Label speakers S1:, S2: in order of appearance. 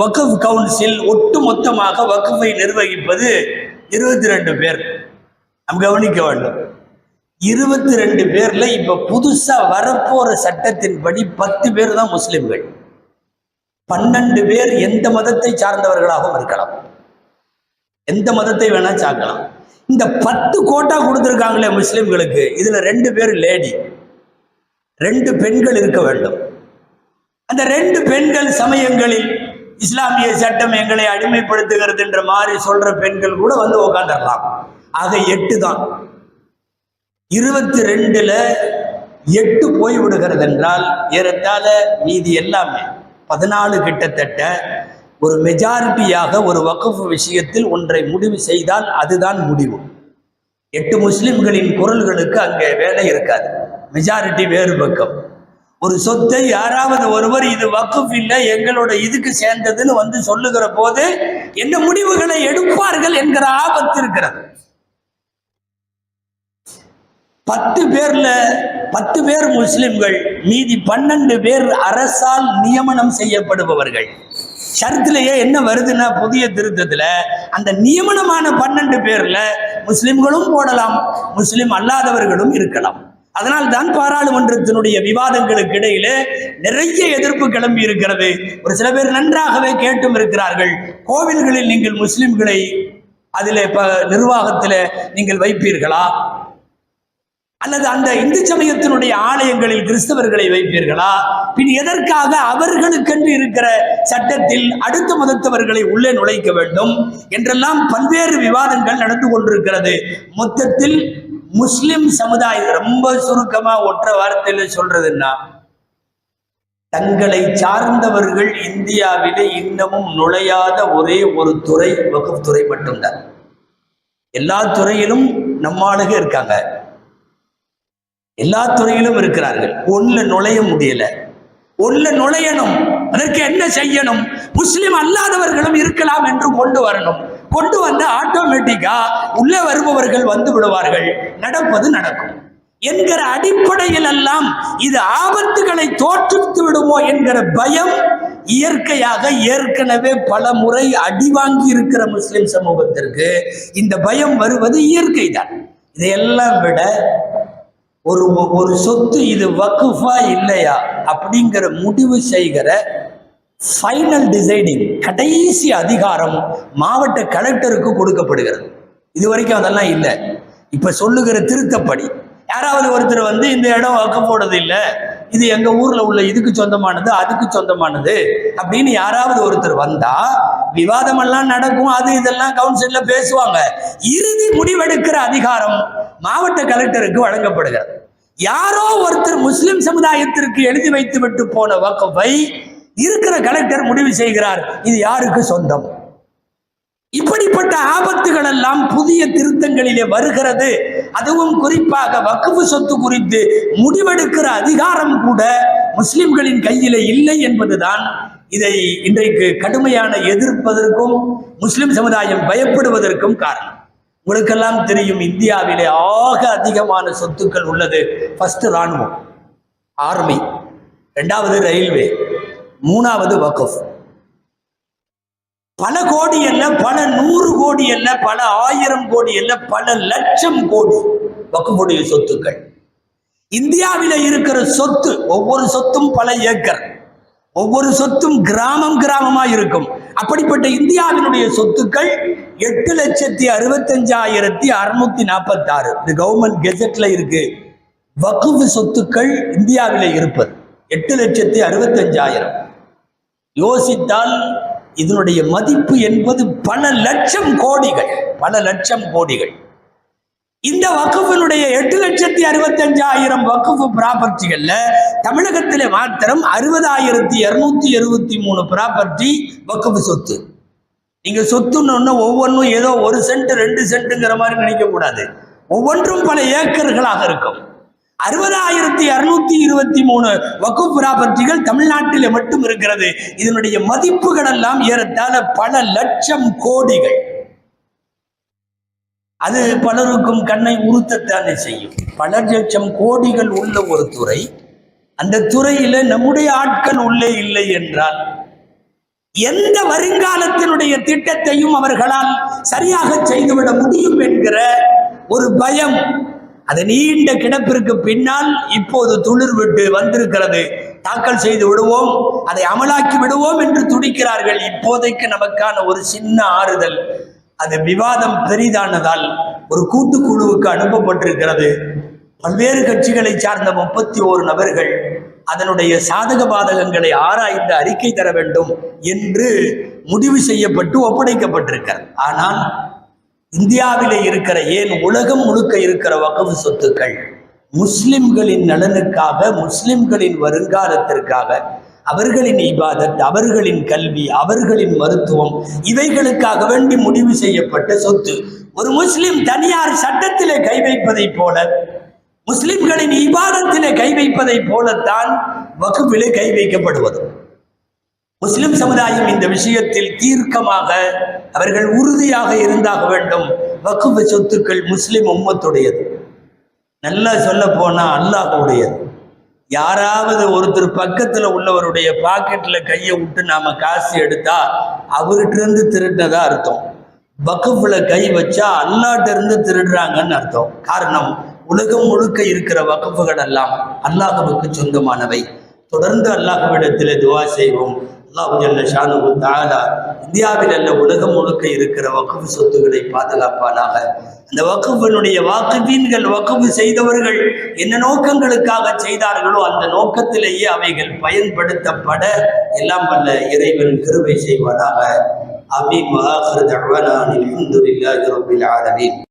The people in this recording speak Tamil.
S1: வக்ஃப் கவுன்சில் ஒட்டு மொத்தமாக வக்ஃபை நிர்வகிப்பது இருபத்தி ரெண்டு பேர். நம்ம கவனிக்க வேண்டும். இருபத்தி ரெண்டு பேர்ல இப்ப புதுசா வரப்போற சட்டத்தின்படி பத்து பேர் தான் முஸ்லிம்கள். பன்னெண்டு பேர் எந்த மதத்தை சார்ந்தவர்களாகவும் இருக்கலாம். எந்த மதத்தை வேணா சாக்கலாம் இந்த பத்து கோட்டா கொடுத்துருக்காங்களே முஸ்லிம்களுக்கு இதுல ரெண்டு பேர் லேடி. ரெண்டு பெண்கள் இருக்க வேண்டும். அந்த ரெண்டு பெண்கள் சமயங்களில் இஸ்லாமிய சட்டம் எங்களை அடிமைப்படுத்துகிறது என்ற மாதிரி சொல்ற பெண்கள் கூட வந்து உட்காந்துடலாம் ஆக எட்டு தான். இருபத்தி ரெண்டுல எட்டு போய் விடுகிறது என்றால் ஏறத்தாழ மீதி எல்லாமே பதினாலு கிட்டத்தட்ட ஒரு மெஜாரிட்டியாக ஒரு வகுப்பு விஷயத்தில் ஒன்றை முடிவு செய்தால் அதுதான் முடிவு. எட்டு முஸ்லிம்களின் குரல்களுக்கு அங்கே வேலை இருக்காது. மெஜாரிட்டி வேறு பக்கம். ஒரு சொத்தை யாராவது ஒருவர் இது வக்குஃப் இல்லை எங்களோட இதுக்கு சேர்ந்ததுன்னு வந்து சொல்லுகிற போது என்ன முடிவுகளை எடுப்பார்கள் என்கிற ஆபத்து இருக்கிறது. பத்து பேர்ல பத்து பேர் முஸ்லிம்கள் மீதி பன்னெண்டு பேர் அரசால் நியமனம் செய்யப்படுபவர்கள். ஷரத்திலேயே என்ன வருதுன்னா புதிய திருத்தத்துல அந்த நியமனமான பன்னெண்டு பேர்ல முஸ்லிம்களும் போடலாம் முஸ்லிம் அல்லாதவர்களும் இருக்கலாம். அதனால் தான் பாராளுமன்றத்தினுடைய விவாதங்களுக்கு இடையிலே நிறைய எதிர்ப்பு கிளம்பி இருக்கிறது. ஒரு சில பேர் நன்றாகவே கேட்டும் இருக்கிறார்கள். கோவில்களில் நீங்கள் முஸ்லிம்களை அதில் நிர்வாகத்தில் நீங்கள் வைப்பீர்களா? அல்லது அந்த இந்து சமயத்தினுடைய ஆலயங்களில் கிறிஸ்தவர்களை வைப்பீர்களா? பின் எதற்காக அவர்களுக்கென்று இருக்கிற சட்டத்தில் அடுத்த மதத்தவர்களை உள்ளே நுழைக்க வேண்டும்? என்றெல்லாம் பல்வேறு விவாதங்கள் நடந்து கொண்டிருக்கிறது. மொத்தத்தில் முஸ்லிம் சமுதாயம் ரொம்ப சுருக்கமா ஒற்ற வார்த்தையில சொல்றதுன்னா தங்களை சார்ந்தவர்கள் இந்தியாவிலே இன்னமும் நுழையாத ஒரே ஒரு துறை வகுப்பு துறை மட்டும்தான். எல்லா துறையிலும் நம்மாளுக இருக்காங்க. எல்லா துறையிலும் இருக்கிறார்கள். ஒண்ணுல நுழைய முடியல. ஒண்ணுல நுழையணும். அதற்கு என்ன செய்யணும்? முஸ்லிம் அல்லாதவர்களும் இருக்கலாம் என்று கொண்டு வரணும். கொண்டு வந்து ஆட்டோமேட்டிக்கா உள்ளே வருபவர்கள் வந்து விடுவார்கள். நடப்பது நடக்கும். என்கிற அடிப்படையில் எல்லாம் இது ஆபத்துகளை தோற்றுவித்து விடுமோ என்கிற பயம் இயற்கையாக ஏற்கனவே பல முறை அடி வாங்கி இருக்கிற முஸ்லிம் சமூகத்திற்கு இந்த பயம் வருவது இயற்கை தான் இதையெல்லாம் விட ஒரு ஒரு சொத்து இது வக்குஃபா இல்லையா அப்படிங்கிற முடிவு செய்கிற ஃபைனல் டிசைடிங் கடைசி அதிகாரம் மாவட்ட கலெக்டருக்கு கொடுக்கப்படுகிறது. இது வரைக்கும் அதெல்லாம் இல்லை. இப்போ சொல்லுகிற திருத்தப்படி யாராவது ஒருத்தர் வந்து இந்த இடம் வக்கப்போடுறது இல்லை இது எங்க ஊர்ல உள்ள இதுக்கு சொந்தமானது அதுக்கு சொந்தமானது அப்படின்னு யாராவது ஒருத்தர் வந்தா விவாதம் எல்லாம் நடக்கும் அது இதெல்லாம் கவுன்சில்ல பேசுவாங்க. இறுதி முடிவெடுக்கிற அதிகாரம் மாவட்ட கலெக்டருக்கு வழங்கப்படுகிறது. யாரோ ஒருத்தர் முஸ்லிம் சமுதாயத்திற்கு எழுதி வைத்து விட்டு போன வக்கவை இருக்கிற கலெக்டர் முடிவு செய்கிறார் இது யாருக்கு சொந்தம்? இப்படிப்பட்ட ஆபத்துகள் எல்லாம் புதிய திருத்தங்களிலே வருகிறது. அதுவும் குறிப்பாக வக்குவு சொத்து குறித்து முடிவெடுக்கிற அதிகாரம் கூட முஸ்லிம்களின் கையிலே இல்லை என்பதுதான் இதை இன்றைக்கு கடுமையான எதிர்ப்பதற்கும் முஸ்லிம் சமுதாயம் பயப்படுவதற்கும் காரணம். உங்களுக்கெல்லாம் தெரியும் இந்தியாவிலே ஆக அதிகமான சொத்துக்கள் உள்ளது. ஃபர்ஸ்ட் ராணுவம் ஆர்மி ரெண்டாவது ரயில்வே மூணாவது வக்குஃப் பல கோடி அல்ல பல நூறு கோடி அல்ல பல ஆயிரம் கோடி அல்ல பல லட்சம் கோடி வக்குஃபுடைய சொத்துக்கள். இந்தியாவில் இருக்கிற சொத்து ஒவ்வொரு சொத்தும் பல ஏக்கர். ஒவ்வொரு சொத்தும் கிராமம் கிராமமா இருக்கும். அப்படிப்பட்ட இந்தியாவினுடைய சொத்துக்கள் எட்டு லட்சத்தி அறுபத்தஞ்சாயிரத்தி அறுநூத்தி நாற்பத்தி ஆறு கவர்மெண்ட் கெசட்ல இருக்கு. வக்குஃபு சொத்துக்கள் இந்தியாவில் இருப்பது. எட்டு லட்சத்தி அறுபத்தஞ்சாயிரம். யோசித்தால் இதனுடைய மதிப்பு என்பது பல லட்சம் கோடிகள் பல லட்சம் கோடிகள். இந்த வக்குஃபினுடைய எட்டு லட்சத்தி அறுபத்தஞ்சாயிரம் வக்குஃபு ப்ராப்பர்ட்டிகள்ல தமிழகத்திலே மாத்திரம் அறுபதாயிரத்தி இருநூத்தி எழுபத்தி மூணு ப்ராப்பர்ட்டி வக்குஃபு சொத்து. நீங்க சொத்துன்னு ஒவ்வொன்றும் ஏதோ ஒரு சென்ட் ரெண்டு சென்ட்டுங்கிற மாதிரி நினைக்க கூடாது ஒவ்வொன்றும் பல ஏக்கர்களாக இருக்கும். அறுபதாயிரத்தி அறுநூத்தி இருபத்தி மூணு வக்கு ப்ராப்பர்ட்டிகள் தமிழ்நாட்டில் மட்டும் இருக்கிறது. இதனுடைய மதிப்புகள் எல்லாம் ஏறத்தாழ பல லட்சம் கோடிகள். அது பலருக்கும் கண்ணை உறுத்தத்தானே செய்யும். பல லட்சம் கோடிகள் உள்ள ஒரு துறை அந்த துறையில நம்முடைய ஆட்கள் உள்ளே இல்லை என்றால் எந்த வருங்காலத்தினுடைய திட்டத்தையும் அவர்களால் சரியாக செய்துவிட முடியும் என்கிற ஒரு பயம் அது நீண்ட கிடப்பிற்கு பின்னால் இப்போது துளிர் விட்டு வந்திருக்கிறது. தாக்கல் செய்து விடுவோம். அதை அமலாக்கி விடுவோம் என்று துடிக்கிறார்கள். இப்போதைக்கு நமக்கான ஒரு சின்ன ஆறுதல் அது விவாதம் பெரிதானதால் ஒரு கூட்டுக்குழுவுக்கு அனுப்பப்பட்டிருக்கிறது. பல்வேறு கட்சிகளை சார்ந்த முப்பத்தி ஓரு நபர்கள் அதனுடைய சாதக பாதகங்களை ஆராய்ந்து அறிக்கை தர வேண்டும் என்று முடிவு செய்யப்பட்டு ஒப்படைக்கப்பட்டிருக்கிறது ஆனால் இந்தியாவிலே இருக்கிற ஏன் உலகம் முழுக்க இருக்கிற வகவு சொத்துக்கள்? முஸ்லிம்களின் நலனுக்காக முஸ்லிம்களின் வருங்காலத்திற்காக அவர்களின் இபாதத் அவர்களின் கல்வி அவர்களின் மருத்துவம் இவைகளுக்காக வேண்டி முடிவு செய்யப்பட்ட சொத்து. ஒரு முஸ்லிம் தனியார் சட்டத்திலே கை வைப்பதைப் போல முஸ்லிம்களின் இபாதத்திலே கை வைப்பதைப் போலத்தான் வகுப்பிலே கை வைக்கப்படுவது. முஸ்லிம் சமுதாயம் இந்த விஷயத்தில் தீர்க்கமாக அவர்கள் உறுதியாக இருந்தாக வேண்டும். வக்குஃபு சொத்துக்கள் முஸ்லிம் உம்மத்துடையது. நல்லா சொல்ல போனா அல்லாஹ்வுடையது. யாராவது ஒருத்தர் பக்கத்துல உள்ளவருடைய பாக்கெட்ல கையை விட்டு நாம காசு எடுத்தா அவர்கிட்ட இருந்து திருடினதா அர்த்தம். வக்குஃபுல கை வச்சா அல்லாட்ட இருந்து திருடுறாங்கன்னு அர்த்தம். காரணம் உலகம் முழுக்க இருக்கிற வகுப்புகள் எல்லாம் அல்லாஹுவுக்கு சொந்தமானவை. தொடர்ந்து அல்லாஹ்விடத்தில் துவா செய்வோம். அல்லாஹு ஷானு தாலா இந்தியாவில் அல்ல உலகம் முழுக்க இருக்கிற வக்குஃபு சொத்துக்களை பாதுகாப்பானாக. அந்த வக்குஃபினுடைய வாக்குவீன்கள் வக்குவு செய்தவர்கள் என்ன நோக்கங்களுக்காக செய்தார்களோ அந்த நோக்கத்திலேயே அவைகள் பயன்படுத்தப்பட எல்லாம் வல்ல இறைவன் கருவை செய்வானாக. அமீன் வஆஹிரு தஅவானா அனில் ஹம்துலில்லாஹி